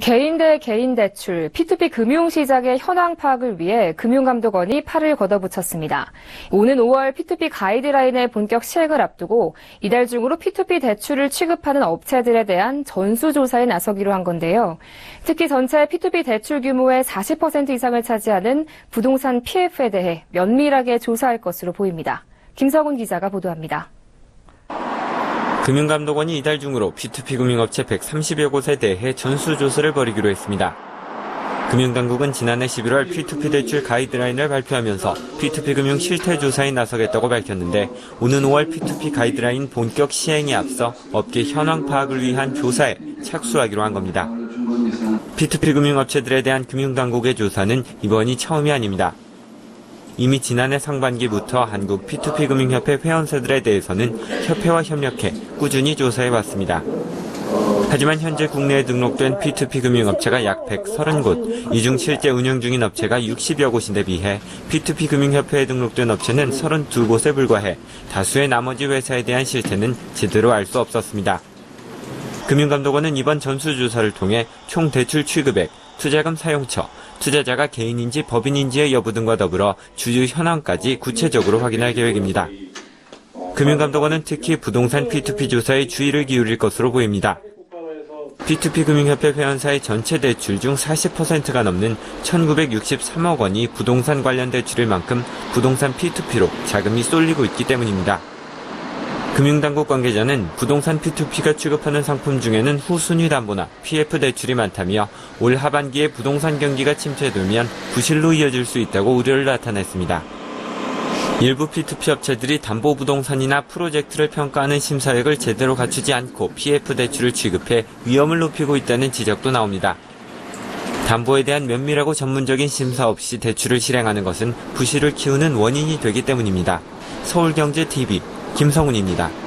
개인 대 개인 대출, P2P 금융 시장의 현황 파악을 위해 금융감독원이 팔을 걷어붙였습니다. 오는 5월 P2P 가이드라인의 본격 시행을 앞두고 이달 중으로 P2P 대출을 취급하는 업체들에 대한 전수조사에 나서기로 한 건데요. 특히 전체 P2P 대출 규모의 40% 이상을 차지하는 부동산 PF에 대해 면밀하게 조사할 것으로 보입니다. 김석훈 기자가 보도합니다. 금융감독원이 이달 중으로 P2P 금융업체 130여 곳에 대해 전수조사를 벌이기로 했습니다. 금융당국은 지난해 11월 P2P 대출 가이드라인을 발표하면서 P2P 금융 실태 조사에 나서겠다고 밝혔는데 오는 5월 P2P 가이드라인 본격 시행에 앞서 업계 현황 파악을 위한 조사에 착수하기로 한 겁니다. P2P 금융업체들에 대한 금융당국의 조사는 이번이 처음이 아닙니다. 이미 지난해 상반기부터 한국 P2P 금융협회 회원사들에 대해서는 협회와 협력해 꾸준히 조사해 왔습니다. 하지만 현재 국내에 등록된 P2P 금융업체가 약 130곳, 이 중 실제 운영 중인 업체가 60여 곳인데 비해 P2P 금융협회에 등록된 업체는 32곳에 불과해 다수의 나머지 회사에 대한 실태는 제대로 알 수 없었습니다. 금융감독원은 이번 전수조사를 통해 총 대출 취급액, 투자금 사용처, 투자자가 개인인지 법인인지의 여부 등과 더불어 주주 현황까지 구체적으로 확인할 계획입니다. 금융감독원은 특히 부동산 P2P 조사에 주의를 기울일 것으로 보입니다. P2P 금융협회 회원사의 전체 대출 중 40%가 넘는 1963억 원이 부동산 관련 대출일 만큼 부동산 P2P로 자금이 쏠리고 있기 때문입니다. 금융당국 관계자는 부동산 P2P가 취급하는 상품 중에는 후순위 담보나 PF 대출이 많다며 올 하반기에 부동산 경기가 침체되면 부실로 이어질 수 있다고 우려를 나타냈습니다. 일부 P2P 업체들이 담보 부동산이나 프로젝트를 평가하는 심사역을 제대로 갖추지 않고 PF 대출을 취급해 위험을 높이고 있다는 지적도 나옵니다. 담보에 대한 면밀하고 전문적인 심사 없이 대출을 실행하는 것은 부실을 키우는 원인이 되기 때문입니다. 서울경제TV 김성훈입니다.